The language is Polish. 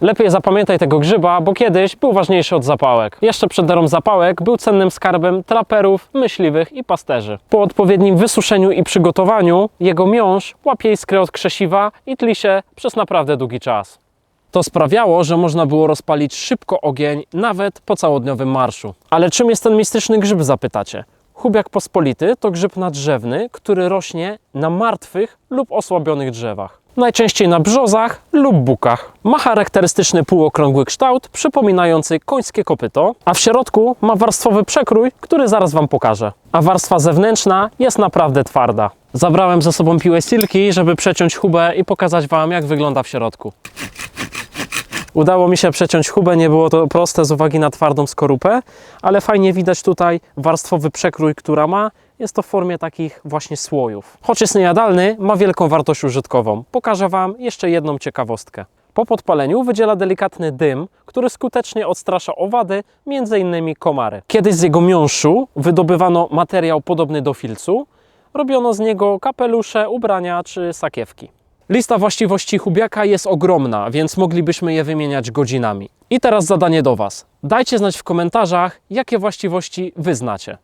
Lepiej zapamiętaj tego grzyba, bo kiedyś był ważniejszy od zapałek. Jeszcze przed erą zapałek był cennym skarbem traperów, myśliwych i pasterzy. Po odpowiednim wysuszeniu i przygotowaniu jego miąższ łapie iskrę od krzesiwa i tli się przez naprawdę długi czas. To sprawiało, że można było rozpalić szybko ogień nawet po całodniowym marszu. Ale czym jest ten mistyczny grzyb, zapytacie? Chubiak pospolity to grzyb nadrzewny, który rośnie na martwych lub osłabionych drzewach. Najczęściej na brzozach lub bukach. Ma charakterystyczny półokrągły kształt, przypominający końskie kopyto, a w środku ma warstwowy przekrój, który zaraz Wam pokażę. A warstwa zewnętrzna jest naprawdę twarda. Zabrałem ze sobą piłę silki, żeby przeciąć chubę i pokazać Wam, jak wygląda w środku. Udało mi się przeciąć chubę, nie było to proste z uwagi na twardą skorupę, ale fajnie widać tutaj warstwowy przekrój, która ma. Jest to w formie takich właśnie słojów. Choć jest niejadalny, ma wielką wartość użytkową. Pokażę Wam jeszcze jedną ciekawostkę. Po podpaleniu wydziela delikatny dym, który skutecznie odstrasza owady, m.in. komary. Kiedyś z jego miąższu wydobywano materiał podobny do filcu. Robiono z niego kapelusze, ubrania czy sakiewki. Lista właściwości chubiaka jest ogromna, więc moglibyśmy je wymieniać godzinami. I teraz zadanie do Was. Dajcie znać w komentarzach, jakie właściwości Wy znacie.